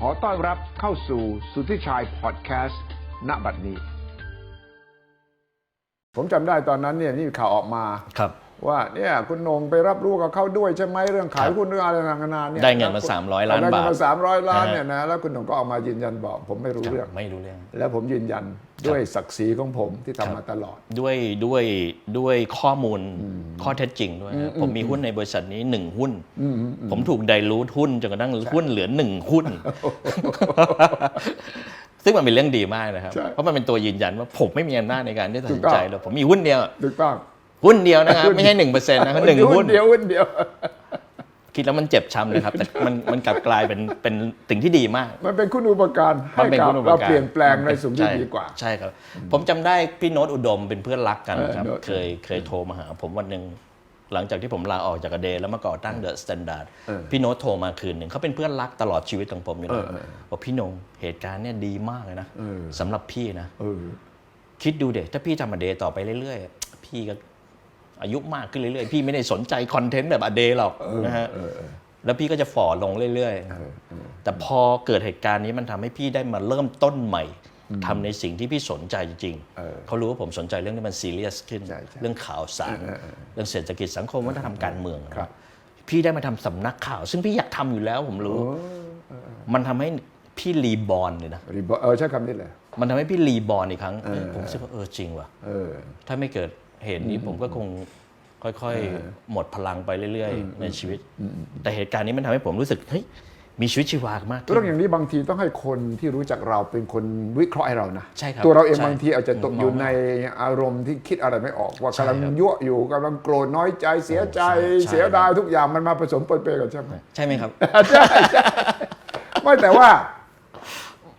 ขอต้อนรับเข้าสู่สุทธิชัยพอดแคสต์ณบัดนี้ ผมจำได้ตอนนั้นเนี่ยนี่ข่าวออกมาครับ ว่าเนี่ยคุณโหนงไปรับรู้กับเขาด้วยใช่ไหมเรื่องขายหุ้นเรื่องอะไรต่างๆนานาเนี่ยได้เงินมา 300 ล้านได้เงินบาทมาสามร้อยล้านนะฮะเนี่ยนะแล้วคุณโหนงก็ออกมายืนยันบอก ผมไม่รู้เรื่องไม่รู้เรื่อง แล้วผมยืนยันด้วยศักดิ์ศรีของผมที่ทำมาตลอด ด้วยด้วยด้วยข้อมูลข้อเท็จจริงด้วยนะผมมีหุ้นในบริษัทนี้หนึ่งหุ้น ผมถูกไดรูทหุ้นจนกระทั่งหุ้นเหลือหนึ่งหุ้น ซึ่งมันเป็นเรื่องดีมากนะครับใช่เพราะมันเป็นตัวยืนยันว่าผมไม่มีอำนาจในการที่จะตัดสินถูกต้องใจเลยผมมีหุ้นเดียวถูกต้อง หุ้นเดียวนะครับ ไม่ใช่หนึ่งเปอร์เซ็นต์นะครับหนึ่งหุ้นเดียวหุ้นเดียว คิดแล้วมันเจ็บช้ำเลยครับ แต่มันมันกลับกลายเป็นเป็นสิ่งที่ดีมาก มันเป็นคุณอุปการมัให้นเป็นกับคุณอุปเราการเปลี่ยนแปลงในสิ่งที่ช่ดีกว่า ใช่ครับ ผมจำได้พี่โน้ตอุดมเป็นเพื่อนรักกันครับเออโน้ตเคยเคยโทรมาหา ผมวันหนึ่งหลังจากที่ผมลาออกจากอเดย์แล้วมาก่อตั้งเดอะสแตนดาร์ดเออพี่โน้ตโทรมาคืนหนึ่งเขาเป็นเพื่อนรักตลอดชีวิตของผมอยู่แล้วเออเออบอกพี่โหนงเหตุการณ์เนี่ยดีมากเลยนะเออสำหรับพี่นะเออคิดดูเด็ถ้าพี่ทำอเดย์ต่อไปเรื่อยๆ พี่ก็ อายุมากขึ้นเรื่อยๆ พี่ไม่ได้สนใจคอนเทนต์แบบอเดย์หรอกนะฮะเออเออแล้วพี่ก็จะฝ่อลงเรื่อยๆเออเออแต่พอเกิดเหตุการณ์นี้มันทำให้พี่ได้มาเริ่มต้นใหม่ทำในสิ่งที่พี่สนใจจริงเออๆเขารู้ว่าผมสนใจเรื่องที่มันซีเรียสขึ้นใช่ใช่เรื่องข่าวสารเออเออเรื่องเศรษฐกิจสังคมวัฒนธรรมการเมืองครับพี่ได้มาทำสำนักข่าว ซึ่งพี่อยากทำอยู่แล้วผมรู้ มันทำให้พี่รีบอร์นเลยนะรีบอเออใช้คำนี้เลยมันทำให้พี่รีบอร์นอีกครั้งเอ้ยผมรู้สึกว่าเออจริงว่ะเออถ้าไม่เกิด เหตุนี้ผมก็คงค่อยๆ หมดพลังไปเรื่อยๆ ในชีวิต แต่เหตุการณ์นี้มันทำให้ผมรู้สึกเฮ้ยมีชีวิตชีวามากขึ้นเรื่องอย่างนี้บางทีต้องให้คนที่รู้จักเราเป็นคนวิเคราะห์ให้เรานะใช่ครับตัวเราเองใช่บางทีอาจจะตกอยู่ในอารมณ์ที่คิดอะไรไม่ออก ว่ากำลังยั่วอยู่กำลังโกรธน้อยใจเสียใจใช่เสียดายทุกอย่างมันมาผสมปนเปกันใช่ไหมใช่ไหมครับไม่แต่ว่า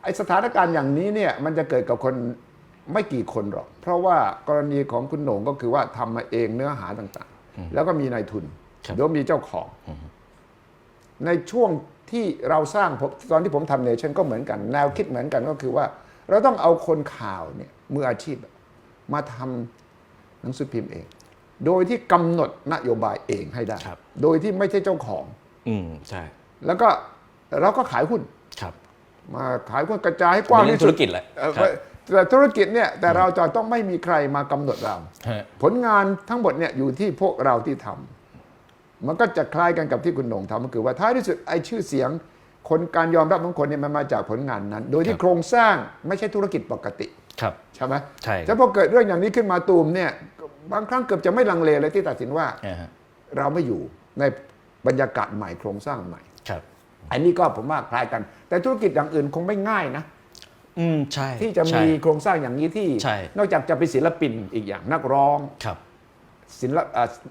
ไอสถานการณ์อย่างนี้เนี่ยมันจะเกิดกับคน ไม่กี่คนหรอก เพราะว่ากรณีของคุณโหน่งก็คือว่าทำมาเองเนื้อหาต่างๆ แล้วก็มีนายทุนครับแล้วมีเจ้าของ ในช่วงที่เราสร้างผมตอนที่ผมทำเนชั่นก็เหมือนกัน แนวคิดเหมือนกันก็คือว่า เราต้องเอาคนข่าวเนี่ยมืออาชีพมาทำหนังสือพิมพ์เอง โดยที่กำหนดนโยบายเองให้ได้ครับโดยที่ไม่ใช่เจ้าของ อืมใช่ แล้วก็เราก็ขายหุ้นครับ มาขายหุ้นกระจายให้กว้างเป็นเรื่ที่องสุดธุรกิจแหละเอ่อครับ แต่ธุรกิจเนี่ยแต่เราจะต้องไม่มีใครมากำหนดเราฮะผลงานทั้งหมดเนี่ยอยู่ที่พวกเราที่ทำมันก็จะคล้ายกันกับที่คุณโหน่งทำก็คือว่าท้ายที่สุดไอ้ชื่อเสียง คนการยอมรับของคนเนี่ยมันมาจากผลงานนั้น โดยที่โครงสร้างไม่ใช่ธุรกิจปกติครับใช่ไหมใช่ถ้าพอเกิดเรื่องอย่างนี้ขึ้นมาตูมเนี่ยบางครั้งเกือบจะไม่ลังเลเลยที่ตัดสินว่าอ่าฮะเราไม่อยู่ในบรรยากาศใหม่โครงสร้างใหม่ครับ อันนี้ก็ผมว่าคล้ายกัน แต่ธุรกิจอย่างอื่นคงไม่ง่ายนะ อืมใช่ที่จะใช่มีโครงสร้างอย่างนี้ที่ ใช่ นอกจากจะเป็นศิลปินอีกอย่างนักร้อง ครับ ศิลป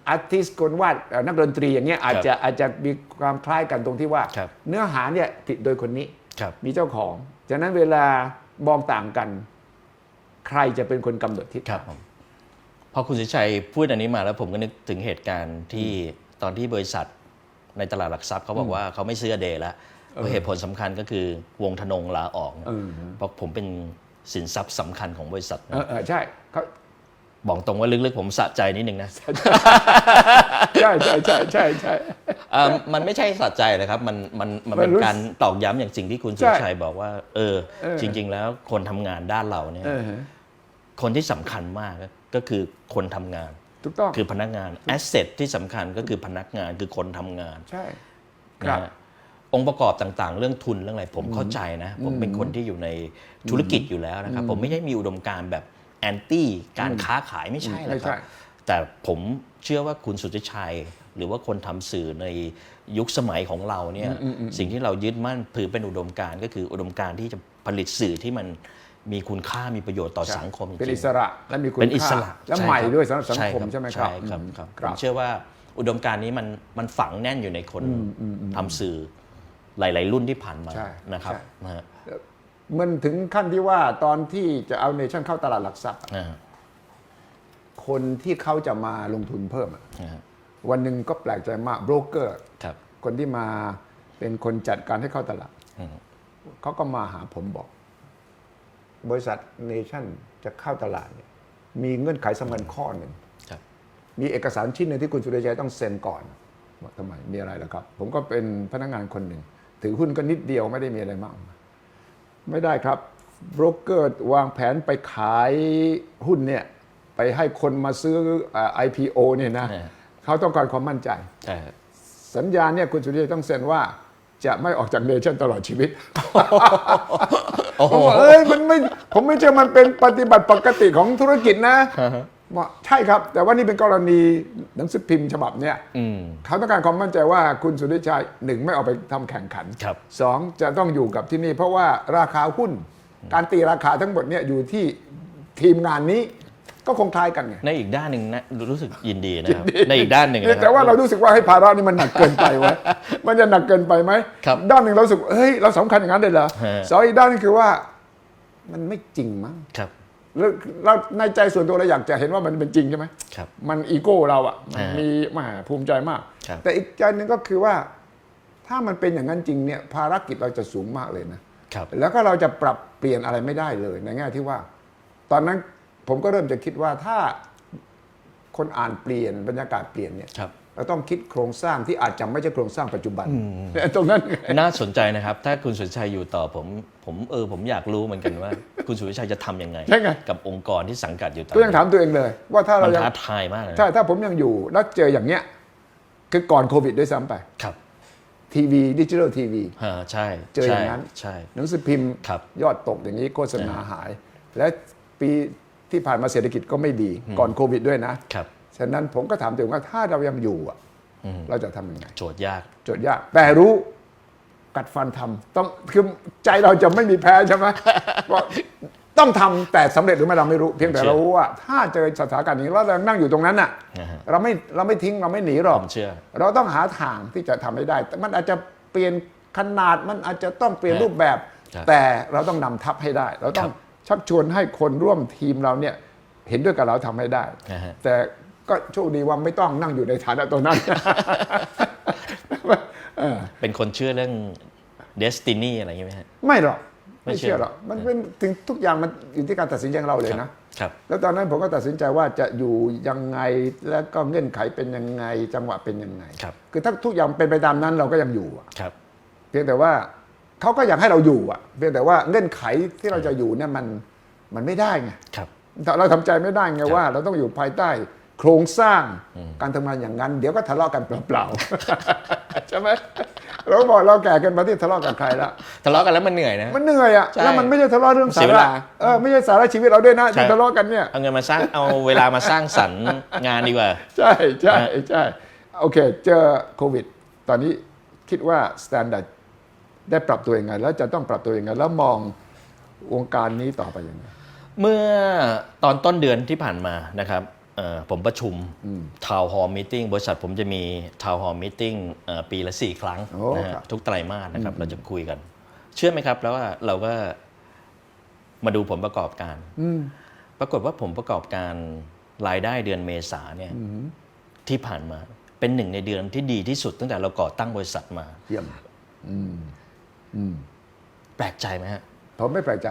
อาร์ติสคนวาดเอ่อนักดนตรีอย่างเงี้ยอาจจะอาจจะมีความคล้ายกันตรงที่ว่า ครับ เนื้อหาเนี่ยผลิตโดยคนนี้ครับ มีเจ้าของ ฉะนั้นเวลามองต่างกัน ใครจะเป็นคนกำหนดทิศ ครัทาบงผมพอคุณสิชัยพูดอันนี้มาแล้วผมก็นึกถึงเหตุการณ์ที่ตอนที่บริษัทในตลาดหลักทรัพย์เขาบอกว่าเขาไม่ซื้อเดย์แล้ว เพราะเหตุผลสำคัญก็คือวงธนงลาออกเนี่ยเพราะผมเป็นสินทรัพย์สำคัญของบริษัทเออเออใช่เขาบอกตรงว่าลึกๆ ผมสะใจนิดนึงนะ ใช่ใช่ใช่ใช่ใช่เอ่อมันไม่ใช่สะใจเลยครับ มันมันมันเป็นมันรู้การตอกย้ำอย่างสิ่งที่คุณใช่สุชัยบอกว่าเออเออ จริง ๆ แล้วคนทำงานด้านเราเนี่ยเออฮะคนที่สำคัญมากก็คือคนทำงานถูกต้องคือพนักงานแอสเซทที่สำคัญก็คือพนักงานคือคนทำงาน ใช่ครับนะฮะ องค์ประกอบต่างๆ เรื่องทุนเรื่องอะไรผมเข้าใจนะ ผมเป็นคนที่อยู่ในธุรกิจอยู่แล้วนะครับ ผมไม่ใช่มีอุดมการณ์แบบแอนตี้การค้าขายไม่ใช่นะไม่คใช่รับ แต่ผมเชื่อว่าคุณสุทธิชัย หรือว่าคนทำสื่อในยุคสมัยของเราเนี่ยสิ่งที่เรายึดมั่นถือเป็นอุดมการณ์ก็คืออุดมการณ์ที่จะผลิตสื่อที่มันมีคุณค่ามีประโยชน์ต่อสังคมจริงๆเป็นอิสระและมีคุณเป็นอิสระค่าและช่ใหม่ครับด้วยสำหรับสังคมรับใช่ไหมครับใช่ครับอืมครับคผรับมเชื่อว่าอุดมการณ์นี้มันมันฝังแน่นอยู่ในคนทำสื่อ หลาย ๆ รุ่นที่ผ่านมาใช่นะครับใช่ นะฮะมันถึงขั้นที่ว่าตอนที่จะเอาเนชั่นเข้าตลาดหลักทรัพย์อ่าคนที่เขาจะมาลงทุนเพิ่มอะนะฮะวันหนึ่งก็แปลกใจมากโบรกเกอร์ ครับ คนที่มาเป็นคนจัดการให้เข้าตลาดอืม เขาก็มาหาผมบอก บริษัทเนชั่นจะเข้าตลาดเนี่ยมีเงื่อนไขสำคัญข้อหนึ่ง ครับ มีเอกสารชิ้นหนึ่งที่คุณสุริชัยต้องเซ็นก่อนบอกทำไมมีอะไรล่ะครับ ผมก็เป็นพนักงานคนหนึ่ง ถือหุ้นก็นิดเดียวไม่ได้มีอะไรมาก ไม่ได้ครับโบรกเกอร์วางแผนไปขายหุ้นเนี่ยไปให้คนมาซื้ออ่า IPO เนี่ยนะเออเขาต้องการความมั่นใจใช่ครับสัญญาเนี่ยคุณสุริยะต้องเซ็นว่าจะไม่ออกจากเนชั่นตลอดชีวิตโอ้โหผมบอกเอ้ยมันไม่ผมไม่เชื่อมันเป็นปฏิบัติปกติของธุรกิจนะ บอกใช่ครับ แต่ว่านี่เป็นกรณีหนังสือพิมพ์ฉบับเนี่ยอืมเขาต้องการความมั่นใจว่าคุณสุริชัยหนึ่งไม่เอาไปทำแข่งขันครับสองจะต้องอยู่กับที่นี่ เพราะว่าราคาหุ้น การตีราคาทั้งหมดเนี่ยอยู่ที่ทีมงานนี้ก็คงคล้ายกันไงในอีกด้านหนึ่งนะรู้สึกยินดีนะครับในอีกด้านหนึ่งนะครับแต่ว่าเรารู้สึกว่าให้ภาระนี่มันหนักเกินไปวะมันจะหนักเกินไปไหมครับด้านหนึ่งเรารู้สึกเฮ้ยเราสำคัญอย่างนั้นเลยเหรอฮะสองอีกด้านหนึงคือว่า มันไม่จริงมั้งครับ แล้วเราในใจส่วนตัวเราอยากจะเห็นว่ามันเป็นจริงใช่ไหมครับมันอีโก้เราอะมันฮะมีมหาภูมิใจมาก ครับ แต่อีกใจหนึ่งก็คือว่า ถ้ามันเป็นอย่างนั้นจริงเนี่ยภารกิจเราจะสูงมากเลยนะ ครับ แล้วก็เราจะปรับเปลี่ยนอะไรไม่ได้เลยในแง่ที่ว่า ตอนนั้นผมก็เริ่มจะคิดว่าถ้าคนอ่านเปลี่ยนบรรยากาศเปลี่ยนเนี่ย ครับ เราต้องคิดโครงสร้างที่อาจจะไม่ใช่โครงสร้างปัจจุบันเนี่ยตรงนั้นไงน่าสนใจนะครับ ถ้าคุณสุรชัยอยู่ต่อผม ผมเออผมอยากรู้เหมือนกันว่า คุณสุรชัยจะทำยังไงใช่ไง กับองค์กรที่สังกัดอยู่ตอนก็ยังนี้ถามตัวเองเลย ว่าถ้ามัเรานยังท้าทายมากเลยนะใช่ถ้าผมยังอยู่แล้วเจออย่างเนี้ยคือก่อนโควิดด้วยซ้ำไปครับทีวีดิจิทัลทีวีฮะใช่เจออย่างนั้นใช่หนังสือพิมพ์ครับยอดตกอย่างนี้โฆษณาหาย และปีที่ผ่านมาเศรษฐกิจก็ไม่ดีก่อนโควิดด้วยนะครับ ฉะนั้นผมก็ถามตัวเองว่าถ้าเรายังอยู่อะเราจะทำยังไง โจทย์ยาก โจทย์ยาก แต่รู้กัดฟันทำต้องคือใจเราจะไม่มีแพ้ใช่ไหมว่าต้องทำแต่สำเร็จหรือไม่เราไม่รู้ เพียงแต่เชื่อเรารู้ว่าถ้าเจอสถานการณ์นี้แล้วเรานั่งอยู่ตรงนั้นน่ะนะฮะเราไม่เราไม่ทิ้งเราไม่หนีหรอกผมเชื่อเราต้องหาทางที่จะทำให้ได้แต่มันอาจจะเปลี่ยนขนาดมันอาจจะต้องเปลี่ยนฮะรูปแบบครับแต่เราต้องนำทัพให้ได้ เราต้องครับชักชวนให้คนร่วมทีมเราเนี่ยเห็นด้วยกับเราทำให้ได้นะฮะแต่ ก็โชคดีว่าไม่ต้องนั่งอยู่ในฐานะตรงนั้นเออเป็นคนเชื่อเรื่อง destiny อะไรอย่างเงี้ยไหมฮะ ไม่หรอก ไม่ไม่เชื่เชื่ออหรอก มันเป็นถึงทุกอย่างมันอยู่ที่การตัดสินใจของเราเลยนะครับ แล้วตอนนั้นผมก็ตัดสินใจว่าจะอยู่ยังไงแล้วก็เงื่อนไขเป็นยังไงจังหวะเป็นยังไงครับคือถ้าทุกอย่างเป็นไปตามนั้นเราก็ยังอยู่อะครับ เพียงแต่ว่าเขาก็อยากให้เราอยู่อะ เพียงแต่ว่าเงื่อนไขที่เราจะอยู่เนี่ยมันมันไม่ได้ไงครับเราทำใจไม่ได้ไงว่า เราต้องอยู่ภายใต้ โครงสร้างการทำงานอย่างนั้น เดี๋ยวก็ทะเลาะกันเปล่าๆใช่ไหมเราก็บอกเราแก่เกันมาที่ทะเลาะกับใครแล้วทะเลาะกันแล้วมันเหนื่อยนะ มันเหนื่อยอะใช่แล้วมันไม่ใช่ทะเลาะเรื่องเสีสายเวระลาเออไม่ใช่สาระชีวิตเราด้วยนะใช่ที่ทะเลาะกันเนี่ยเอาเงินมาสร้างเอาเวลามาสร้างสรรค์งานดีกว่า ใช่ใช่ใช่โอเค เจอโควิด ตอนนี้คิดว่าสแตนดาร์ดได้ปรับตัวยังไง แล้วจะต้องปรับตัวยังไง แล้วมองวงการนี้ต่อไปยังไงเมื่อตอนต้นเดือนที่ผ่านมานะครับเอ่อ ผมประชุมทาวน์ฮอลล์มิ팅บริษัทผมจะมีทาวน์ฮอลล์มิ팅เอ่อปีละ 4 ครั้งโอ้นะฮะครับทุกไตรมาสนะครับเราจะคุยกัน เชื่อไหมครับ แล้วว่าเราก็มาดูผลประกอบการปรากฏว่าผมประกอบการรายได้เดือนเมษาเนี่ยที่ผ่านมาเป็นหนึ่งในเดือนที่ดีที่สุดตั้งแต่เราก่อตั้งบริษัทมาเยี่ยมแปลกใจไหมฮะผมไม่แปลกใจ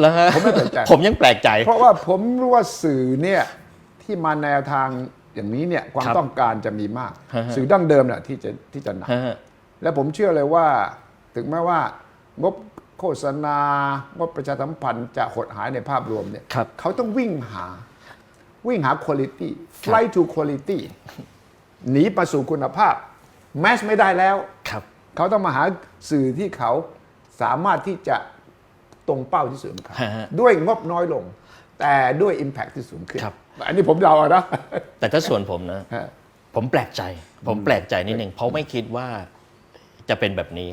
แล้วฮะผมไม่แปลกใจ ผมยังแปลกใจ เพราะว่าผมรู้ว่าสื่อเนี่ย ที่มาแนวทางอย่างนี้เนี่ยความครับต้องการจะมีมาก ฮะฮะ สื่อดั้งเดิมน่ะที่จะที่จะหนักฮะ และผมเชื่อเลยว่าถึงแม้ว่างบโฆษณางบประชาสัมพันธ์จะหดหายในภาพรวมเนี่ยครับเขาต้องวิ่งหาวิ่งหา quality flight to quality หนีไปสู่คุณภาพ แมสไม่ได้แล้ว ครับ เขาต้องมาหาสื่อที่เขาสามารถที่จะตรงเป้าที่สุดของเขาฮะฮะด้วยงบน้อยลง แต่ด้วย Impact ที่สูงขึ้น ครับ อันนี้ผมเดาเอานะ แต่ถ้าส่วนผมนะ ฮะ ผมแปลกใจ ผมแปลกใจนิดหนึ่งเพราะไม่คิดว่าจะเป็นแบบนี้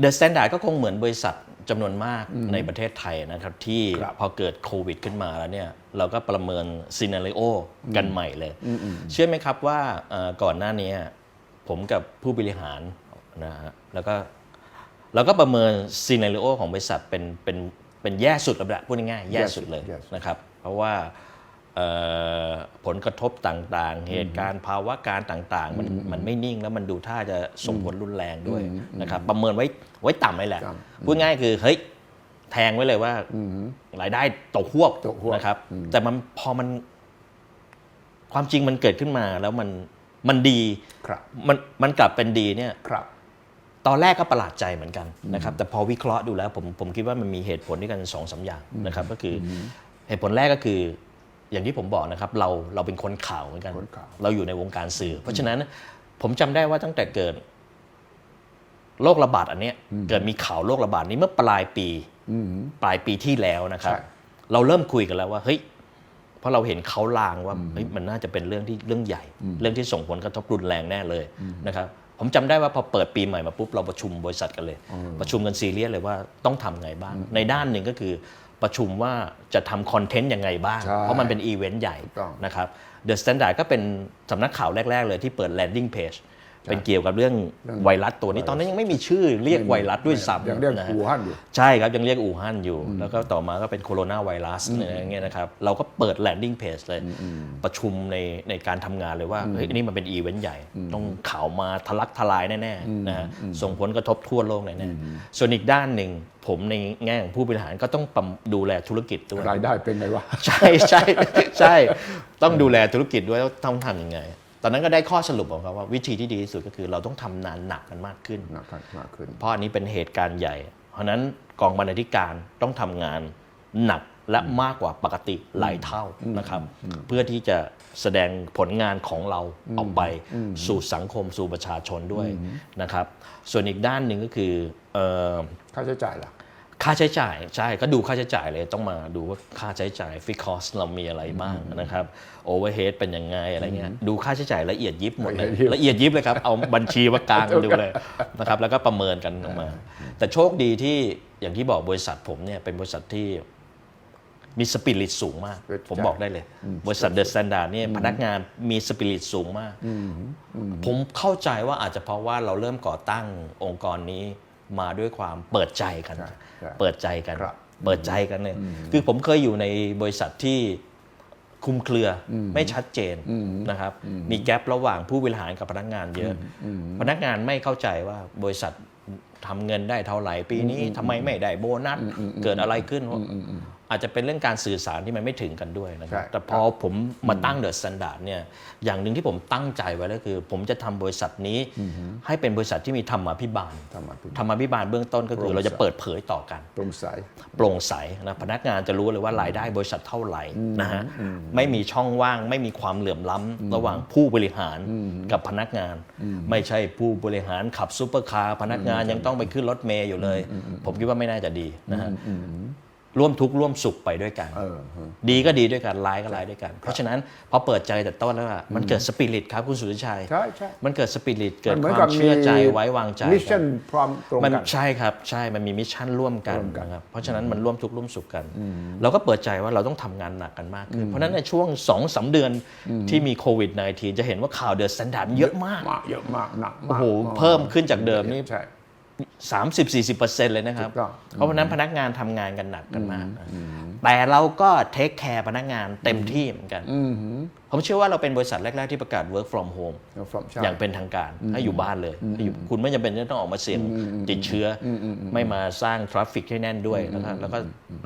เดอะสแตนดาร์ดก็คงเหมือนบริษัทจำนวนมากในประเทศไทยนะครับ ที่ครับพอเกิดโควิดขึ้นมาแล้วเนี่ย เราก็ประเมินซีนารีโอกันใหม่เลยเชื่อไหมครับว่าเอ่อก่อนหน้านี้ผมกับผู้บริหารนะฮะแล้วก็เราก็ประเมินซีนารีโอของบริษัทเป็นเป็นเป็นแย่สุดแล้วแหละพูดง่ายๆแย่สุดเลยแย่สุด นะครับ เพราะว่าเอ่อ ผลกระทบต่างๆ เหตุการณ์ภาวะการต่างๆ มันมันไม่นิ่งแล้วมันดูท่าจะส่งผลรุนแรงด้วยนะครับประเมินไว้ไว้ต่ำเลยแหละต่พูดง่ายคือเฮ้ยแทงไว้เลยว่ารายได้ตกหวบตกฮวบนะครับ แต่มันพอมันความจริงมันเกิดขึ้นมาแล้วมันมันดีครับมันมันกลับเป็นดีเนี่ยครับตอนแรกก็ประหลาดใจเหมือนกันนะครับ แต่พอวิเคราะห์ดูแล้วผมผมคิดว่ามันมีเหตุผลด้วยกันสองสามอย่างนะครับ ก็คืออเหตุผลแรกก็คือ อย่างที่ผมบอกนะครับเราเราเป็นคนข่าวเหมือนกัน คนข่าว เราอยู่ในวงการสื่อ เพราะฉะนั้นผมจำได้ว่าตั้งแต่เกิดโรคระบาดอันเนี้ยเกิดมีข่าวโรคระบาดนี้เมื่อปลายปี อืม ปลายปีที่แล้วนะครับ ใช่เราเริ่มคุยกันแล้วว่าเฮ้ยเพราะเราเห็นเขาลางว่าเฮ้ยมันน่าจะเป็นเรื่องที่เรื่องใหญ่ เรื่องที่ส่งผลกระทบรุนแรงแน่เลยนะครับผมจำได้ว่าพอเปิดปีใหม่มาปุ๊บเราประชุมบริษัทกันเลย ประชุมกันซีเรียสเลยว่าต้องทำไงบ้าง ในด้านหนึ่งก็คือ ประชุมว่าจะทำคอนเทนต์ยังไงบ้าง ใช่เพราะมันเป็นอีเวนต์ใหญ่ถูกต้อง นะครับเดอะสแตนดาร์ดก็เป็นสำนักข่าวแรก ๆ เลยที่เปิด landing page เป็นเกี่ยวกับเรื่องไวรัสตัวนี้ตอนนั้นยังไม่มีชื่อเรียกไวรัสด้วยซ้ำยังเรียกนะฮะอู่ฮั่นอยู่ใช่ครับยังเรียกอู่ฮั่นอยู่ แล้วก็ต่อมาก็เป็นโคโรนาไวรัสอะไรอย่างเงี้ยนะครับเราก็เปิด landing page เลยประชุมในในการทำงานเลยว่าเฮ้ยนี่มันเป็นอีเวนต์ใหญ่ ต้องข่าวมาทะลักทลายแน่ๆนะฮะส่งผลกระทบทั่วโลกแน่ๆส่วนอีกด้านหนึ่งผมในแง่ของผู้บริหารก็ต้องปรับดูแลธุรกิจด้วยรายได้เป็นไงวะใช่ใช่ใช่ต้องดูแลธุรกิจด้วยแล้วต้องทำยังไงต อนนั้นก็ได้ข้อสรุปของเขาว่าวิธีที่ดีที่สุดก็คือเราต้องทำงานหนักกันมากขึ้น หนักขึ้นมากขึ้น เพราะอันนี้เป็นเหตุการณ์ใหญ่ เพราะฉะนั้นกองบรรณาธิการต้องทำงานหนักและมากกว่าปกติหลายเท่านะครับ เพื่อที่จะแสดงผลงานของเราออกไปสู่สังคมสู่ประชาชนด้วยนะครับ ส่วนอีกด้านหนึ่งก็คือเอ่อค่าใช้จ่ายล่ะ ค่าใช้จ่ายใช่ก็ดูค่าใช้จ่ายเลยต้องมาดูว่าค่าใช้จ่ายฟิกคอสเรามีอะไรบ้างนะครับโอเวอร์เฮดเป็นยังไงอะไรเงี้ยดูค่าใช้จ่ายละเอียดยิบหมดเลยละเอียดยิบละเอียดยิบเลยครับ เอาบัญชีมากลางดูเลยนะครับแล้วก็ประเมินกันออกมา แต่โชคดีที่อย่างที่บอกบริษัทผมเนี่ยเป็นบริษัทที่มีสปิริตสูงมาก ผมบอกได้เลย บริษัทเดอะสแตนดาร์ดเนี่ยพนักงานมีสปิริตสูงมาก ผมเข้าใจว่าอาจจะเพราะว่าเราเริ่มก่อตั้งองค์กรนี้ มาด้วยความเปิดใจกันใช่ใช่เปิดใจกันครับเปิดใจกันเลยคือผมเคยอยู่ในบริษัทที่คลุมเครืออไม่ชัดเจนนะครับ มีแกลบระหว่างผู้บริหารกับพนักงานเยอะ พนักงานไม่เข้าใจว่าบริษัททำเงินได้เท่าไหร่ปีนี้ทำไมไม่ได้โบนัสเกิดอะไรขึ้นเพราะ อาจจะเป็นเรื่องการสื่อสารที่มันไม่ถึงกันด้วยนะครับ ใช่แต่พอผมมาตั้งเดอะสแตนดาร์ดเนี่ย อย่างหนึ่งที่ผมตั้งใจไว้ก็คือ ผมจะทำบริษัทนี้ให้เป็นบริษัทที่มีธรรมาภิบาลทำมาเป็นธรรมาภิบาลเบื้องต้นก็คือโปร่งใสเราจะเปิดเผยต่อกัน โปร่งใส โปร่งใสนะพนักงานจะรู้เลยว่ารายได้บริษัทเท่าไหร่นะฮะไม่มีช่องว่างไม่มีความเหลื่อมล้ำระหว่างผู้บริหารกับพนักงาน ไม่ใช่ผู้บริหารขับซูเปอร์คาร์พนักงานยังต้องไปขึ้นรถเมย์อยู่เลย ผมคิดว่าไม่น่าจะดีนะฮะ ร่วมทุกข์ร่วมสุขไปด้วยกัน เออเออ ดีก็ดีด้วยกันร้ายก็ร้ายด้วยกัน เพราะฉะนั้นพอเปิดใจแต่ต้นแล้วอะมันเกิดสปิริตครับคุณสุริชัย ใช่ใช่ มันเกิดสปิริตเกิดมันเหมือนคกัวาบมเชื่อใจไว้วางใจมิชกัชั่นนพร้อมตรงมันกัน ใช่ครับใช่มันมีมิชชั่นร่วมกันร่วมกันนะครับเพราะฉะนั้นมันร่วมทุกข์ร่วมสุขกัน เราก็เปิดใจว่าเราต้องทำงานหนักกันมากขึ้นเพราะฉะนั้นในช่วง2อสาเดือนที่มีโควิด -19 จะเห็นว่าข่าวเดือดสันดานเยอะมากมากเยอะมากหนักโอ้มากโหเพิ่มขึ้นจากเดิมนี่ใช่ 30-40%เลยนะครับถูกต้องเพราะฉะนั้นพนักงานทำงานกันหนักกันมากนะแต่เราก็เทคแคร์พนักงานเต็มที่เหมือนกันอืมหือผมเชื่อว่าเราเป็นบริษัทแรก ๆ ที่ประกาศ work from home แล้ว from ใช่อย่างเป็นทางการให้อยู่บ้านเลยให้อยู่คุณไม่จำเป็นจะต้องออกมาเสี่ยงติดเชื้ออไม่มาสร้างทราฟฟิกให้แน่นด้วยนะครับแล้วก็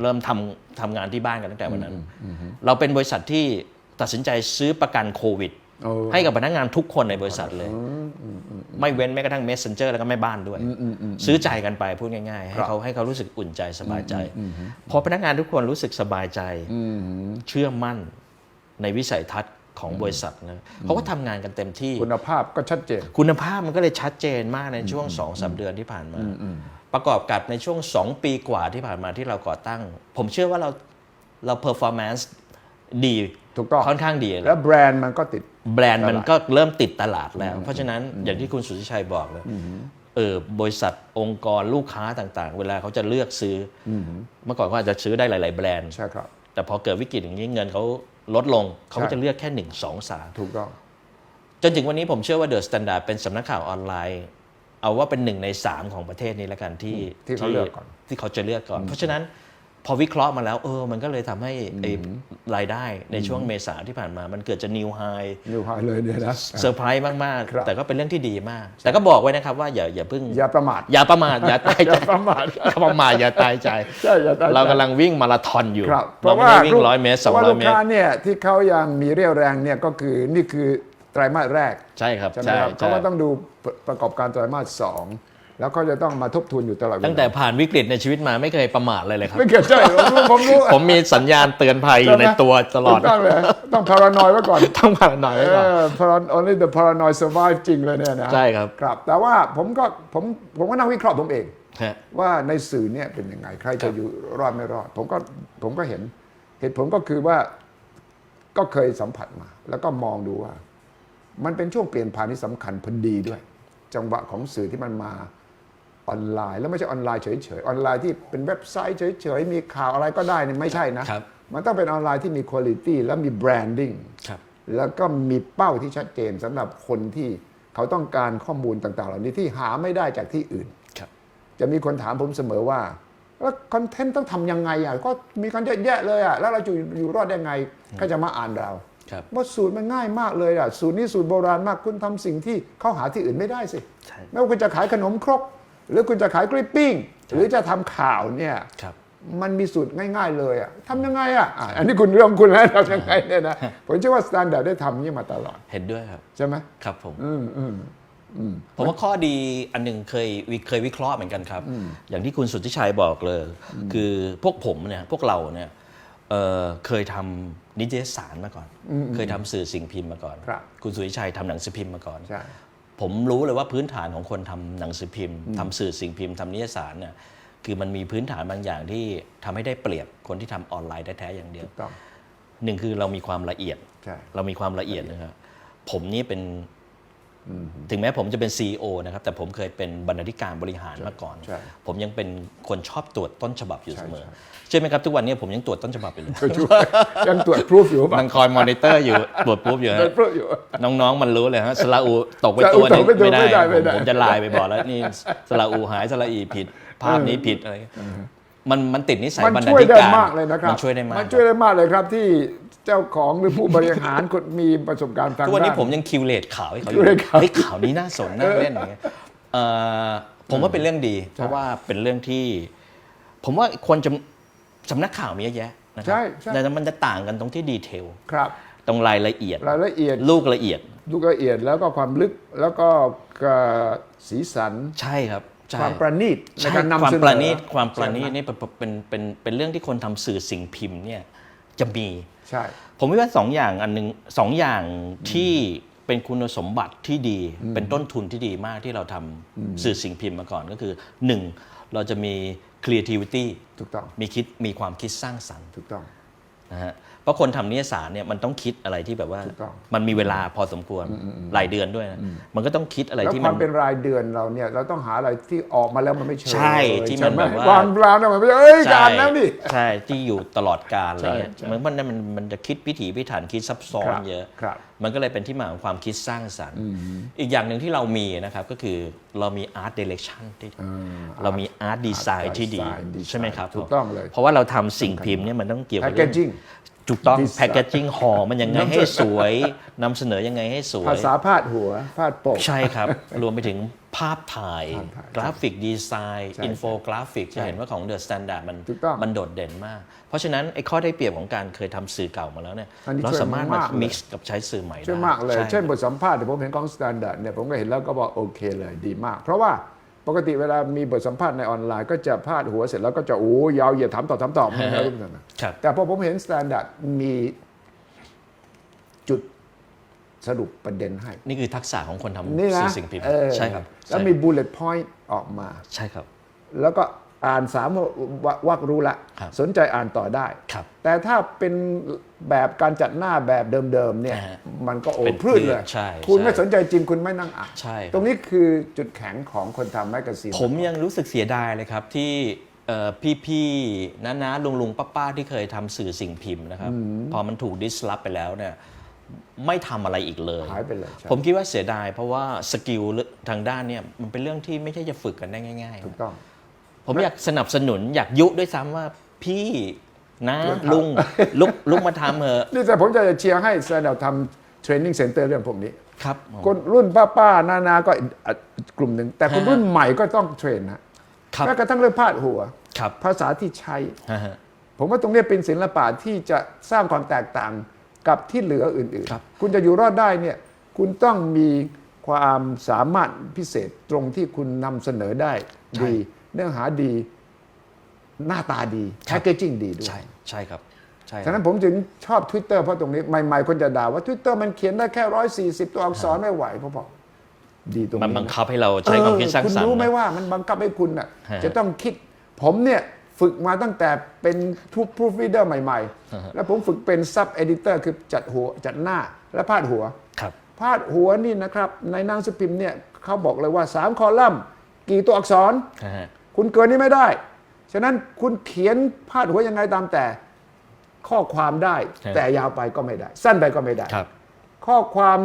เริ่มทำทำงานที่บ้านกันตั้งแต่วันนั้น เราเป็นบริษัทที่ตัดสินใจซื้อประกันโควิดโอ้ ให้กับพนักงานทุกคนในบริษัทเลย ไม่เว้นแม้กระทั่ง messenger แล้วก็แม่บ้านด้วย ซื้อใจกันไปพูดง่ายๆ ให้เขาให้เขารู้สึกอุ่นใจสบายใจพอพนักงานทุกคนรู้สึกสบายใจเชื่อมั่นในวิสัยทัศน์ของบริษัทนะเขาก็ทำงานกันเต็มที่คุณภาพก็ชัดเจน คุณภาพมันก็เลยชัดเจนมากในช่วง2อสเดือนที่ผ่านมา ประกอบกับในช่วง 2 ปีกว่าที่ผ่านมาที่เราก่อตั้ง ผมเชื่อว่าเราเรา performance ดีถูกต้องค่อนข้างดีแล้วแบรนด์มันก็ติดแบรนด์มันก็เริ่มติดตลาดแล้ว เพราะฉะนั้นอย่างที่คุณสุทธิชัยบอกเลยเออบริษัทองค์กรลูกค้าต่างๆ เวลาเขาจะเลือกซื้ออเมื่อก่อนเขาอาจจะซื้อได้หลาย ๆ แบรนด์ใช่ครับแต่พอเกิดวิกฤตอย่างนี้เงินเขาลดลงเขาก็ใช่จะเลือกแค่หนึ่งสองสามถูกต้องจนถึงวันนี้ผมเชื่อว่าเดอะสแตนดาร์ดเป็นสำนักข่าวออนไลน์ เอาว่าเป็นหนึ่งในสามของประเทศนี้แล้วกันที่ที่เขาเลือกก่อนที่เขาจะเลือกก่อน เพราะฉะนั้น พอวิเคราะห์มาแล้วเออ มันก็เลยทำให้ไอ้รายได้ในช่วงเมษาที่ผ่านมา มันเกิดจะนิวไฮนิวไฮเลยเนี่ยนะเซอร์ไพรส์มากครับๆแต่ก็เป็นเรื่องที่ดีมาก แต่ก็บอกไว้นะครับว่าอย่าอย่าเพิ่งอย่าประมาทอย่าประมาทอย่าตายอใจย่าประมาทอย่าประมาทอย่าตายใจใช่อย่าตายใจเรากำลังวิ่งมาราธอนอยู่ครับเพเราราะไม่ว่าได้วิ่งร้อยเมตรสองพาะว่าร้อลูยกเมตรค้าเนี่ยที่เขายังมีเรี่ยวแรงเนี่ยก็คือนี่คือไตรมาสแรกใช่ครับใช่ไหมใช่ครับใช่เขาก็ต้องดูประประกอบการไตรมาสสอง แล้วก็จะต้องมาทบทวนอยู่ตลอดเวลาตั้งแต่ผ่านวิกฤตในชีวิตมาไม่เคยประมาทเลยเลยครับไม่เกิดใช่ผมรู้ผมรู้ผมมีสัญญาณเตือนภัยอยู่ในตัวตลอดถูกต้องเลยต้องพารานอยไว้ก่อนต้องผ่านหน่อยเอไว้ก่อนอ paran- only the paranoid survive จริงเลยเนี่ยนะใช่ครับครับ แต่ว่าผมก็ผมผมก็นั่งวิเคราะห์ผมเองฮะว่าในสื่อเนี่ยเป็นยังไงใครจะอยู่รอดไม่รอด ผมก็ผมก็เห็น เหตุผลก็คือว่าก็เคยสัมผัสมา แล้วก็มองดูว่า มันเป็นช่วงเปลี่ยนผ่านที่สำคัญพอดีด้วย จังหวะของสื่อที่มันมา ออนไลน์ แล้วไม่ใช่ออนไลน์เฉยๆออนไลน์ที่เป็นเว็บไซต์เฉยๆมีข่าวอะไรก็ได้เนี่ยไม่ใช่นะ ครับ มันต้องเป็นออนไลน์ที่มีคุณ i t y แล้วมีแบรนดิ้ง ครับ แล้วก็มีเป้าที่ชัดเจนสำหรับคนที่เขาต้องการข้อมูลต่างๆ เหล่านี้ที่หาไม่ได้จากที่อื่น ครับ จะมีคนถามผมเสมอว่า แล้วคอนเทนต์ต้องทำยังไงอะก็มีกันเยอะแยะเลยอะแล้วเราจะอยู่รอดได้ไงก็จะมาอ่านเราครับ ว่าสูตรมันง่ายมากเลยอะสูตรนี้สูตรโบราณมากคุณทำสิ่งที่เขาหาที่อื่นไม่ได้สิ ใช่ ไม่ว่าคุณจะขายขนมครก หรือคุณจะขายกริปปิ้งหรือจะทำข่าวเนี่ยครับมันมีสูตรง่าย ๆ เลยอะทำยังไงอะอะอันนี้คุณเรื่องคุณแล้วทำยังไงเนี่ยนะผมเชื่อว่าสแตนดาร์ดได้ทำอย่างนี้มาตลอด เห็นด้วยครับใช่ไหมครับผมอืมอืมผมว่าข้อดีอันหนึ่งเคยวิเคยวิเคราะห์เหมือนกันครับ อย่างที่คุณสุทธิชัยบอกเลย คือพวกผมเนี่ยพวกเราเนี่ยเอ่อเคยทำนิตยสารมาก่อน เคยทำสื่อสิ่งพิมพ์มาก่อนครับคุณสุทธิชัยทำหนังสือพิมพ์มาก่อนใช่ ผมรู้เลยว่าพื้นฐานของคนทำหนังสือพิมพ์ทำสื่อสิ่งพิมพ์ทำนิตยสารเนี่ยคือมันมีพื้นฐานบางอย่างที่ทำให้ได้เปรียบคนที่ทำออนไลน์แท้ๆอย่างเดียวถูกต้องหนึ่งคือเรามีความละเอียดใช่เรามีความละเอียดนะครับผมนี่เป็น ถึงแม้ผมจะเป็น CEO นะครับ แต่ผมเคยเป็นบรรณาธิการบริหารมาก่อนใช่ผมยังเป็นคนชอบตรวจต้นฉบับอยู่ใช่เสมอใช่ใช่ไหมครับทุกวันนี้ผมยังตรวจต้นฉบับอยู่เลยช่วยช่วยยังตรวจพรูฟอยู่ป่ะมันคอยมอนิเตอร์อยู่ตรวจปุ๊บอยู่ตรวฮะจพรูฟอยู่น้องๆมันรู้เลยฮะสลาอูตกไปสระอูตัวหนึงตกไปตัวไม่ได้ไม่ได้ไม่ผมได้ผมจะไลน์ไปบอกแล้วนี่สลาอูหายสลาอีผิด ภาพนี้ผิดอะไรมันมันติดนิสัยมันบรรณาช่วยธิได้การมากเลยนะครับมันช่วยได้มากมันช่วยได้มากเลยครับที่เจ้าของหรือผู้บริหารคนมีประสบการณ์ทางทุกวันนี้ด้านผมยังคิวเลตข่าวให้เขาอยู่คิวเลตข่าวเฮ้ยข่าวนี้น่าสนน่าเล่นอย่างเงี้ยเอ่อผมว่าเป็นเรื่องดี เพราะว่าเป็นเรื่องที่ ผมว่าคนจำสำนักข่าวมีเยอะแยะนะครัใช่ใช่ แต่มันจะต่างกันตรงที่ดีเทล ครับ ตรงรายละเอียด รายละเอียดลูกละเอียด ลูกละเอียดแล้วก็ความลึกแล้วก็เอ่อสีสัน ใช่ครับใช่ความประณีตในใช่การนำความเสนอประณีตความประณีตใช่ไหมนี่เป็นเป็นเป็นเป็นเรื่องที่คนทำสื่อสิ่งพิมพ์เนี่ยจะมี ใช่ ผมว่าสองอย่างอันหนึ่งสองอย่างที่เป็นคุณสมบัติที่ดี เป็นต้นทุนที่ดีมากที่เราทำสื่อสิ่งพิมพ์มาก่อนก็คือหนึ่งเราจะมี creativity ถูกต้องมีคิดมีความคิดสร้างสรรค์ถูกต้องนะฮะ เพราะคนทำนิยสารเนี่ยมันต้องคิดอะไรที่แบบว่า ถูกต้องมันมีเวลาพอสมควรรายเดือนด้วยนะมันก็ต้องคิดอะไรแล้วที่คมัวานมเป็นรายเดือนเราเนี่ย เราต้องหาอะไรที่ออกมาแล้วมันไม่เฉยใช่ที่มันใช่ไหแบบว่า วางร้านเนี่ยมันไม่ใช่เอ้ยการนั้นดิใช่ที่อยู่ตลอดกาลอะไรเงี้ยใช่ใช่ มันมันมันมันจะคิดพิถีพิถันคิดซับซ้อคนรับเยอะ ครับ มันก็เลยเป็นที่มาของความคิดสร้างสรรค์ อีกอย่างหนึ่งที่เรามีนะครับก็คือเรามี art direction ที่ดีเรามี art design ที่ดี design design ใช่ไหมครับถูกต้องเลย เพราะว่าเราทำสิ่งพิมพ์เนี่ยมันต้องเกี่ยวกับเรื่อง packaging ถูกต้อง design packaging ห่อมันยังไงให้สวยนำเสนอยังไงให้สวยภาษาพาดหัวพาดปก ใช่ครับ รวมไปถึงภาพถ่าย ภาพถ่ายกราฟิกดีไซน์ใช่อินโฟกราฟิก จะเห็นว่าของ The Standard มันถูกต้องมันโดดเด่นมาก เพราะฉะนั้นไอ้ข้อได้เปรียบของการเคยทำสื่อเก่ามาแล้วเนี่ยอันนี้เราช่วยสามารถมามากเลย mix กับใช้สื่อใหม่ได้ช่วยมากเลย ใช่เช่นบทสัมภาษณ์ที่ผมเห็นของสแตนดาร์ดเนี่ยผมก็เห็นแล้วก็บอกโอเคเลยดีมาก เพราะว่า ปกติเวลามีบทสัมภาษณ์ในออนไลน์ก็จะพาดหัวเสร็จแล้วก็จะโอ้ยาวเหยียดถามตอบถามตอบอะไรแบบนั้นนะครับแต่พอผมเห็นสแตนดาร์ดมีจุดสรุปประเด็นให้ นี่คือทักษะของคนทำนี่นะสื่อสิ่งพิมพ์เออใช่ครับ แล้วใช่มี bullet point ออกมา ใช่ครับ แล้วก็ อ่านสามวักวักรู้ละครับสนใจอ่านต่อได้ครับแต่ถ้าเป็นแบบการจัดหน้าแบบเดิมๆเนี่ยอ่าฮะมันก็โอ้เป็นพืชเลยใช่คุณใช่ไม่สนใจจริงคุณไม่นั่งอ่านใช่ครับตรงนี้คือจุดแข็งของคนทำแมกกาซีน ผมยังรู้สึกเสียดายเลยครับที่เอ่อพี่ๆน้าๆลุงลุงป้าป้าๆที่เคยทำสื่อสิ่งพิมพ์นะครับพอมันถูกดิสลอฟไปแล้วเนี่ยไม่ทำอะไรอีกเลยหายไปเลยใช่ผมคิดว่าเสียดายเพราะว่าสกิลทางด้านเนี่ยมันเป็นเรื่องที่ไม่ใช่จะฝึกกันได้ง่ายถูกต้องๆ ผมอยากสนับสนุนอยากยุด้วยซ้ำว่าพี่นะลุงลุกลุกมาทำเถอะนี่แต่ผมจะเชียร์ให้แซนด์ทำเทรนนิ่งเซ็นเตอร์เรื่องพวกนี้ ครับคนรุ่นป้าๆนาๆก็อีกอะกลุ่มหนึ่ง แต่คนรุ่นใหม่ก็ต้องเทรนนะครับแม้กระทั่งเรื่องพาดหัวครับภาษาที่ใช้ฮะฮะผมว่าตรงนี้เป็นศิลปะที่จะสร้างความแตกต่างกับที่เหลืออื่นครับๆคุณจะอยู่รอดได้เนี่ยคุณต้องมีควความสามารถพิเศษตรงที่คุณนำเสนอได้ใช่ดี เนื้อหาดีหน้าตาดีแพคเกจิ้งดีด้วย ใช่ใช่ครับใช่คฉะรับนั้นผมถึงชอบ Twitter เพราะตรงนี้ใหม่ๆคนจะด่าว่า Twitter มันเขียนได้แค่ร้อยสี่สิบตัวอักษรไม่ไหวเพราะบอกดีตรงมันนี้บังคับให้เราใช้ความคิดสร้างเออคุณสรรรู้ค์ไหมนะว่ามันบังคับให้คุณน่ะฮะจะต้องคิดผมเนี่ยฝึกมาตั้งแต่เป็นทูพรูฟ reader ใหม่ ๆ แล้วผมฝึกเป็นซับเอดิเตอร์คือจัดหัวจัดหน้าและพาดหัวครับพาดหัวนี่นะครับ ในหนางสือพิมพ์เนี่ยเขาบอกเลยว่า 3 คอลัมน์ กี่ตัวอักษรนะฮะ คุณเกินนี้ไม่ได้ ฉะนั้นคุณเขียนพาดหัวยังไงตามแต่ ข้อความได้แต่ยาวไปก็ไม่ได้ สั้นไปก็ไม่ได้ ครับ ข้อความ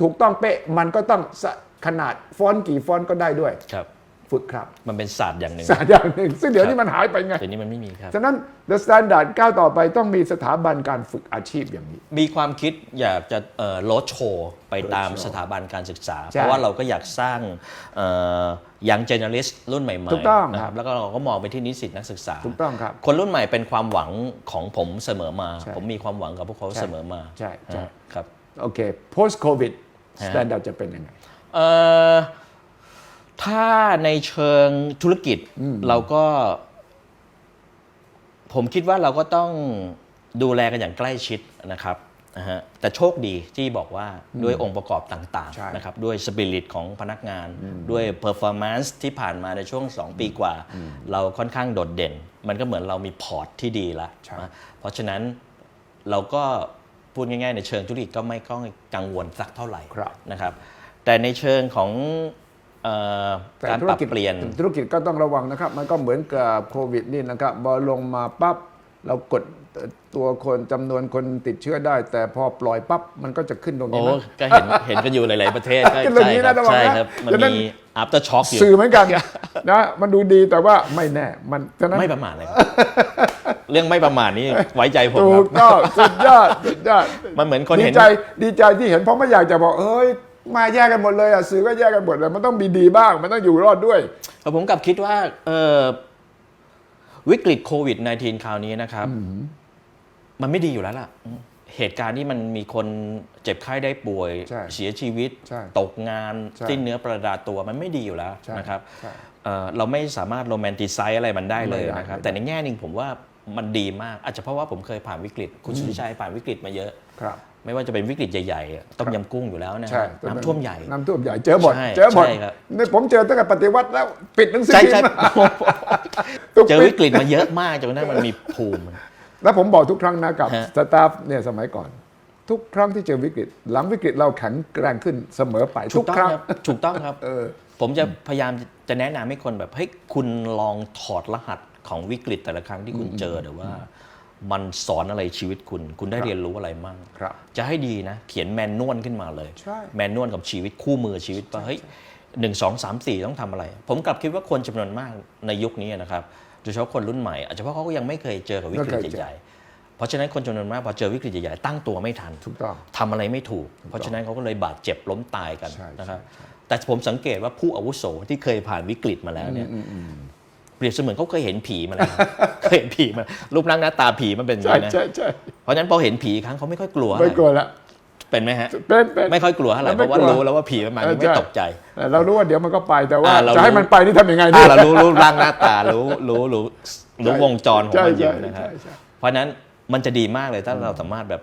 ถูกต้องเป๊ะมันก็ต้องสะขนาดฟอนต์กี่ฟอนต์ก็ได้ด้วย ครับ ฝึกครับ มันเป็นศาสตร์อย่างหนึ่งสารอย่างหนึ่งซึ่งเดี๋ยวนี้มันหายไปไงแต่นี้มันไม่มีครับ ฉะนั้น The Standard ก้าวต่อไปต้องมีสถาบันการฝึกอาชีพอย่างนี้ มีความคิดอยากจะโลดโชว์ไปตาม road show สถาบันการศึกษาใช่เพราะว่าเราก็อยากสร้างยังเจเนอเรสรุ่นใหม่ๆถูกต้องนะคครัรับบแล้วก็เราก็มองไปที่นิสิตนักศึกษาถูกต้องครับ คนรุ่นใหม่เป็นความหวังของผมเสมอมาใช่ผมมีความหวังกับพวกเขาใช่เสมอมาใช่ใช่ฮะครับโอเค post covid ฮะ standard จะเป็นยังไงเอ่อ ถ้าในเชิงธุรกิจเราก็ ผมคิดว่าเราก็ต้องดูแลกันอย่างใกล้ชิดนะครับนะฮะแต่โชคดีที่บอกว่าด้วยองค์ประกอบต่างใช่ๆนะครับด้วยสปิริตของพนักงาน ด้วยเพอร์ฟอร์แมนซ์ที่ผ่านมาในช่วง 2 ปีกว่า เราค่อนข้างโดดเด่น มันก็เหมือนเรามีพอร์ตที่ดีแล้วใช่นะเพราะฉะนั้นเราก็พูดง่ายๆ ในเชิงธุรกิจก็ไม่ต้องกังวลสักเท่าไหร่ครับนะครับ แต่ในเชิงของเอ่อแต่ การธุปรรับกิจเปลี่ยนธุรกิจก็ต้องระวังนะครับ มันก็เหมือนกับโควิดนี่นะครับพอลงมาปั๊บเรากดตัวคนจำนวนคนติดเชื้อได้ แต่พอปล่อยปั๊บมันก็จะขึ้นตรงโอ้นี้นะก็เห็นเห็นกันอยู่หลาย ๆ ประเทศก็ก็เรื่องใช่นี้ครันะบระวังนะใช่ครับมันฉะนั้นมี after shock อยู่สื่อเหมือนกันนะมันดูดีแต่ว่าไม่แน่มันฉะนั้นไม่ประมาทเลยครับเรื่องไม่ประมาทนี่ไว้ใจผมถูครักบต้องสุดยอดสุดยอดมันเหมือนคนดีเห็นใจดีใจที่เห็นเพราะไม่อยากจะบอกเฮ้ย มาแยกกันหมดเลยอะสื่อก็แยกกันหมดเลยมันต้องมีดีบ้าง มันต้องอยู่รอดด้วยแต่ผมกลับคิดว่าเออวิกฤตโควิด -19 คราวนี้นะครับ มันไม่ดีอยู่แล้วล่ะ เหตุการณ์ที่มันมีคนเจ็บไข้ได้ป่วยใช่เสียชีวิตใช่ตกงานใช่สิ้นเนื้อประดาตัวมันไม่ดีอยู่แล้วใช่นะครับใช่เอ่อเราไม่สามารถโรแมนติไซส์อะไรมันได้เลยไม่ได้นะครับไม่ได้แต่ในแง่หนึ่งผมว่า มันดีมาก อาจจะเพราะว่าผมเคยผ่านวิกฤต คุณสุริชัยผ่านวิกฤตมาเยอะครับ ไม่ว่าจะเป็นวิกฤตใหญ่ๆ ต้มยำกุ้งอยู่แล้วนะใช่น้ำท่วมใหญ่ น้ำท่วมใหญ่เจอหมดใช่เจอหมดใช่ครับ นี่ผมเจอตั้งแต่ปฏิวัติแล้วปิดหนังสือใช่พิมใช่พ์ถูกเจอปิวิดกฤตมาเยอะมากจนกระทั่งมันมีภูมิ แล้วผมบอกทุกครั้งนะกับฮะ สตาฟเนี่ยสมัยก่อน ทุกครั้งที่เจอวิกฤต หลังวิกฤตเราแข็งแกร่งขึ้นเสมอไปถูทุกกต้องครั้ง ครับถูกต้องครับ เออ ผมจะพยายามจะแนะนำให้คนแบบเฮ้ยคุณลองถอดรหัส ของวิกฤตแต่ละครั้งที่คุณเจอเดี๋ยวว่า มันสอนอะไรชีวิตคุณ คุณได้ครับเรียนรู้อะไรมั่งครับจะให้ดีนะ เขียนแมนนวลขึ้นมาเลยใช่แมนนวลกับชีวิตคู่มือชีวิตว่าเฮ้ยหนึ่งสองสามสี่ต้องทำอะไร ผมกลับคิดว่าคนจำนวนมากในยุคนี้นะครับโดยเฉพาะคนรุ่นใหม่อาจจะเพราะเขาก็ยังไม่เคยเจอกับวิกฤตไม่เคยเจอใหญ่ๆเพราะฉะนั้นคนจำนวนมากพอเจอวิกฤตใหญ่ๆตั้งตัวไม่ทันถูกต้องทำอะไรไม่ถูก เพราะฉะนั้นเขาก็เลยบาดเจ็บล้มตายกันใช่นะครับใช่แต่ผมสังเกตว่าผู้อาวุโสที่เคยผ่านวิกฤตมาแล้วเนี่ย เปรียบเสมือนเขาเคยเห็นผีมาแล้วเคยเห็นผีมารูปร่างหน้าตาผีมันเป็นอย่างใช่นี้นะใช่ใช่เพราะฉะนั้นพอเห็นผีครั้งเขาไม่ค่อยกลัว ไม่กลัวละเป็นไหมฮะ เป็นเป็น ไม่ค่อยกลัวเท่าไหร่เราเพไม่ราะว่ากลัวรู้แล้วว่าผีมันมาเออไม่ใช่ ตกใจแต่เรารู้ว่าเดี๋ยวมันก็ไปแต่ว่าอ่าเรา จะให้รู้มันไปนี่ทำยังไงอ่าเนี่ยเรารู้รูปร่างหน้าตารู้รู้รู้รู้วงจรของมันอยู่ใช่นะครับใช่ใช่ เพราะฉะนั้นมันจะดีมากเลยถ้าเราสามารถแบบ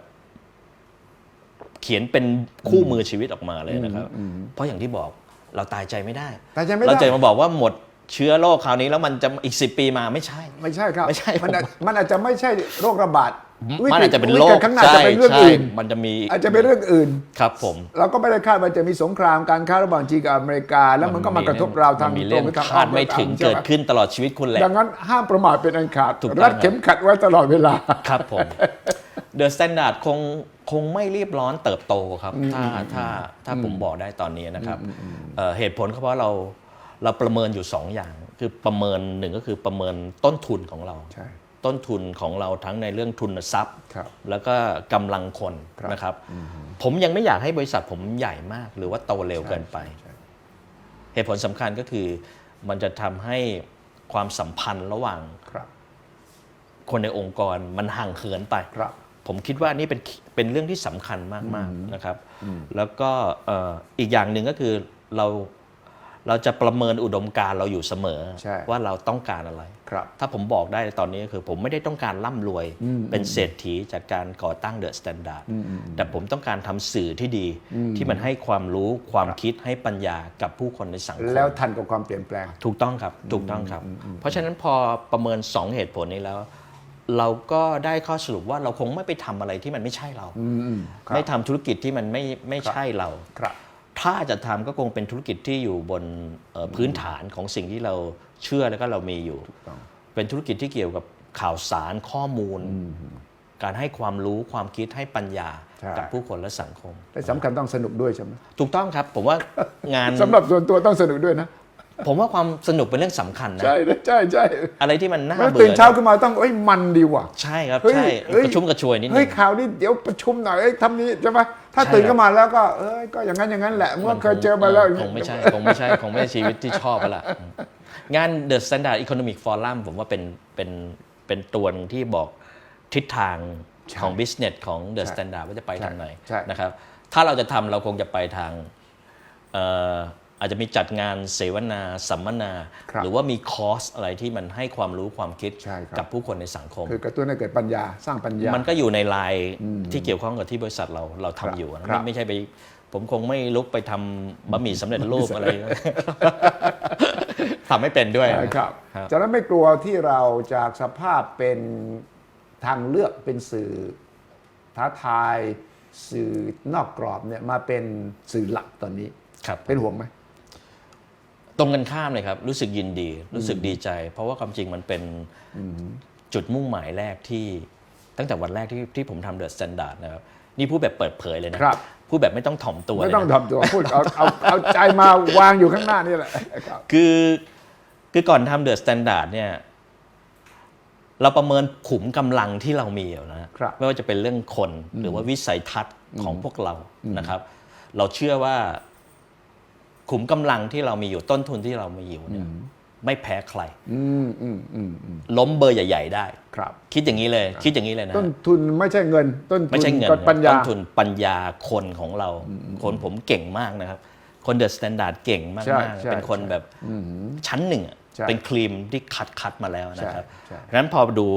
เขียนเป็นคู่มือชีวิตออกมาเลยนะครับ เพราะอย่างที่บอกเราตายใจไม่ได้ ตายใจไม่ได้ เราจะมาบอกว่าหมด เชื้อโรคคราวนี้แล้วมันจะอีกสิปีมาไม่ใช่ ไม่ใช่ครับ ไม่ใช่มันอาจผมมันอาจจะไม่ใช่โรคระบาดวิกฤตมันอาจจะเป็นวิโรกฤคตข้างหน้าใช่จะเป็นเรื่องใช่อื่นมันจะมีอาจจะเป็นเรื่องอื่นครับผมเราก็ไม่ได้คาดว่าจะมีสงครามการค้าระหว่างจีนกับอเมริกา แล้วมันก็มากระทบเราทางมันมีตรเรื่องงหรือทางคาดไม่ถึงใช่เกิหดขึ้นตลอดชีวิตคุณแหละดังนั้นห้ามประมาทเป็นอันขาดถูกต้องรัดเข็มขัดไว้ตลอดเวลาครับผมเดอะสแตนดาร์ดคงคงไม่รีบร้อนเติบโตครับ ถ้าถ้าถ้าผมบอกได้ตอนนี้นะครับเอ่อเหตุผลก็เพราะเรา เราประเมินอยู่ 2 อย่าง คือประเมินหนึ่งก็คือประเมินต้นทุนของเรา ใช่ ต้นทุนของเราทั้งในเรื่องทุนทรัพย์ ครับ แล้วก็กำลังคนครับนะครับผมยังไม่อยากให้บริษัทผมใหญ่มาก หรือว่าโตเร็วเกินไป ใช่เหตุผลสำคัญก็คือมันจะทำให้ความสัมพันธ์ระหว่างครับคนในองค์กรมันห่างเหินไป ครับ ผมคิดว่านี่เป็นเป็นเรื่องที่สำคัญมาก ๆ นะครับ แล้วก็เอ่ออีกอย่างหนึ่งก็คือเรา เราจะประเมินอุดมการณ์เราอยู่เสมอใช่ว่าเราต้องการอะไรครับถ้าผมบอกได้ตอนนี้ก็คือผมไม่ได้ต้องการร่ำรวยเป็นเศรษฐีจากการก่อตั้งเดอะสแตนดาร์ดแต่ผมต้องการทำสื่อที่ดีที่มันให้ความรู้ความคิดให้ปัญญากับผู้คนในสังคม แล้วทันกับความเปลี่ยนแปลง ถูกต้องครับถูกต้องครับ เพราะฉะนั้นพอประเมิน 2 เหตุผลนี้แล้วเราก็ได้ข้อสรุปว่าเราคงไม่ไปทำอะไรที่มันไม่ใช่เราครับไม่ทำธุรกิจที่มันไม่ไม่ใช่เราครับ ถ้าจะทำก็คงเป็นธุรกิจที่อยู่บนเอ่อพื้นฐานของสิ่งที่เราเชื่อแล้วก็เรามีอยู่ต้องเป็นธุรกิจที่เกี่ยวกับข่าวสารข้อมูล การให้ความรู้ความคิดให้ปัญญาใช่กับผู้คนและสังคมและสำคัญต้องสนุกด้วยใช่ไหมถูกต้องครับ ผมว่างานสำหรับส่วนตัวต้องสนุกด้วยนะผมว่าความสนุกเป็นเรื่องสำคัญนะ ใช่ใช่ใช่อะไรที่มันน่าแล้วเบื่ตื่นอเช้าขึ้นมาต้องเอ้ยมันดีว่ะ ใช่ครับเฮ้ยใช่เฮ้ยกระชุ่มกระชวยนิดนึเฮ้ยงข่าวนี้เดี๋ยวประชุมหน่อยเอ้ยทำนี้ใช่ไหม ถ้าใช่ตื่นครับขึ้นมาแล้วก็เอ้ยก็อย่างนั้นอย่างนั้นแหละเมื่อเคยเจอมาแล้วคงไม่ใช่คงไม่ใช่คงไม่ใช่ชีวิตที่ชอบแล้วล่ะงาน The Standard Economic Forum ผมว่าเป็นเป็นเป็นตัวหนึ่งที่บอกทิศทางของ business ของ The ใช่ Standard ว่าจะไปทางไหนใช่นะครับถ้าเราจะทำเราคงจะไปทางเอ่ออาจจะมีจัดงานเสวนา สัมมนา ครับหรือว่ามีคอร์สอะไรที่มันให้ความรู้ความคิดใช่ครับ กับผู้คนในสังคม คือกระตุ้นให้เกิดปัญญาสร้างปัญญา มันก็อยู่ในไลน์ที่เกี่ยวข้องกับที่บริษัทเราเราทำอยู่นะครับไม่ไม่ใช่ไป ผมคงไม่ลุกไปทำบะหมี่สำเร็จรูปอะไร ทำไม่เป็นด้วย นะครับครับจากนั้นไม่กลัวที่เราจากสภาพเป็นทางเลือกเป็นสื่อท้าทาย สื่อนอกกรอบเนี่ยมาเป็นสื่อหลักตอนนี้ ครับ เป็นห่วงไหม ตรงกันข้ามเลยครับ รู้สึกยินดี รู้สึกดีใจ เพราะว่าความจริงมันเป็นจุดมุ่งหมายแรกที่ตั้งแต่วันแรกที่ที่ผมทำเดอะสแตนดาร์ดนะครับ นี่พูดแบบเปิดเผยเลยนะครับ พูดแบบไม่ต้องถ่อมตัวไม่เลยต้องนะ ทำตัวพูดเอาเอาเอาใจมาวางอยู่ข้างหน้านี่แหละครับ คือคือก่อนทำเดอะสแตนดาร์ดเนี่ยเราประเมินขุมกำลังที่เรามีอยู่นะครับไม่ว่าจะเป็นเรื่องคนหรือว่าวิสัยทัศน์ของพวกเรานะครับ เราเชื่อว่า ขุมกำลังที่เรามีอยู่ต้นทุนที่เรามีอยู่เนี่ยไม่แพ้ใครอืมอืมอืมอืมล้มเบอร์ใหญ่ ๆ ได้ครับ คิดอย่างนี้เลย คิดอย่างนี้เลยนะต้นทุนไม่ใช่เงิน ต้นทุไม่ใช่เงินก็ปัญญาต้นทุนปัญญาคนของเรา คนผมเก่งมากนะครับ คนเดอะสแตนดาร์ดเก่งมากใช่ๆใช่เป็นคนใช่แบบชั้นหนึ่งอะใช่เป็นครีมที่คัดคัดมาแล้วนะครับใช่ใช่งั้นพอดู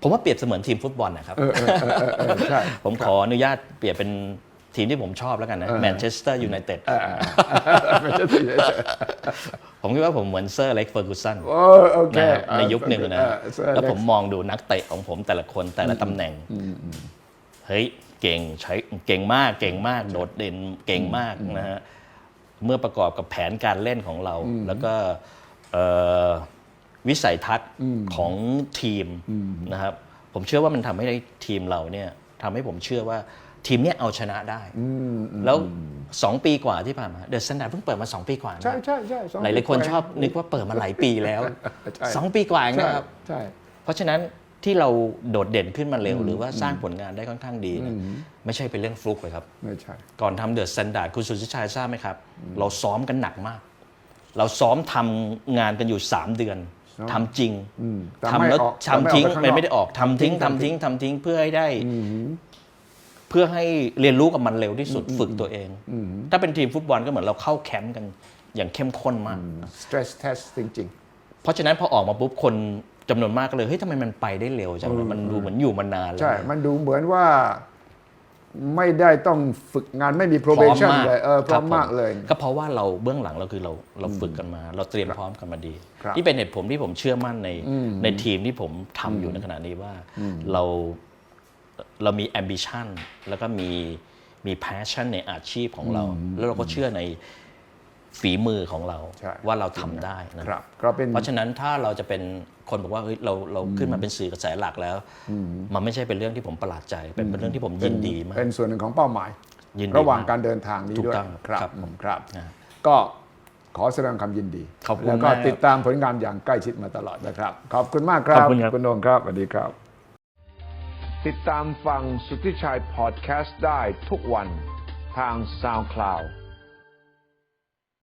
ผมว่าเปรียบเสมือนทีมฟุตบอลนะครับเออเออเออเออเออใช่ผมขออนุญาตเปรียบเป็น ทีมที่ผมชอบแล้วกันนะแมนเชสเตอร์ยูไนเต็ดไม่ใช่สิผมคิดว่าผมเหมือนเซอร์เล็กเฟอร์กูสันโอ้โอเคนะครับเออในยุคหนึ่งนะเออเซอร์แล้วเล็กผมมองดูนักเตะของผมแต่ละคนแต่ละตำแหน่ง เฮ้ย เก่งใช้เก่งมากเก่งมาก โดดเด่นเก่งมากนะฮะ เมื่อประกอบกับแผนการเล่นของเรา แล้วก็เอ่อวิสัยทัศน์ของทีมนะครับ ผมเชื่อว่ามันทำให้ทีมเราเนี่ยทำให้ผมเชื่อว่า ทีมเนี้ยเอาชนะได้ แล้วสองปีกว่าที่ผ่านมาเดอะสแตนดาร์ดเพิ่งเปิดมาสองปีกว่านะใช่ใช่ใช่สองหลายๆคนชอบนึกว่าเปิดมาหลายปีแล้ว ใช่สองปีกว่าเองใช่นะครับ ใช่ เพราะฉะนั้นที่เราโดดเด่นขึ้นมาเร็ว หรือว่าสร้างผลงานได้ค่อนข้างดีเนยไม่ใช่เป็นเรื่องฟลุกเลยครับ ไม่ใช่ ก่อนทำเดอะสแตนดาร์ดคุณสุทธิชัยทราบไหมครับ เราซ้อมกันหนักมาก เราซ้อมทำงานกันอยู่ 3 เดือนทำจริงแต่ทำไม่แล้วออกทำทิ้งแต่ไม่มันออกไปข้างนอก ไม่ได้ออกทำทิ้งทำทิ้งทำทิ้งเพื่อให้ได้เพื่อให้เรียนรู้กับมันเร็วที่สุดฝึกตัวเอง ถ้าเป็นทีมฟุตบอลก็เหมือนเราเข้าแคมป์กันอย่างเข้มข้นมาก stress test จริงเพราะฉะนั้นพอออกมาปุ๊บคนจำนวนมากก็เลยเฮ้ยทำไมมันไปได้เร็วจังเลยมันดูเหมือนอยู่มานานๆแล้วใช่ มันดูเหมือนว่าไม่ได้ต้องฝึกงานไม่มี probation เลยเออพร้อมคบมากเลย ก็เพราะว่าเราเบื้องหลังเราคือเราเราฝึกกันมา เราเตรียมพร้อมกันมาดีครับนี่เป็นเหตุผลที่ผมเชื่อมั่นในในทีมที่ผมทำอยู่ในขณะนี้ว่าเรา เรามี ambition แล้วก็มีมี passion ในอาชีพของเรา แล้วเราก็เชื่อในฝีมือของเราใช่ว่าเราทำได้นะครับก็เป็นเพราะฉะนั้นถ้าเราจะเป็นคนบอกว่าเฮ้ยเราเราขึ้นมาเป็นสื่อกระแสหลักแล้ว มันไม่ใช่เป็นเรื่องที่ผมประหลาดใจ เป็นเป็นเรื่องที่ผมยินดีมากเป็นส่วนหนึ่งของเป้าหมายยินดีระหว่างมากการเดินทางนี้ถูกด้วยต้องครับครับผมครับนะก็ขอแสดงความยินดีขอบคุณแล้วก็มากติดตามผลงานอย่างใกล้ชิดมาตลอดนะครับ ขอบคุณมากครับขอบคุณครับคุณโหนงครับสวัสดีครับ ติดตามฟังสุทธิชัยพอดแคสต์ได้ทุกวันทาง SoundCloud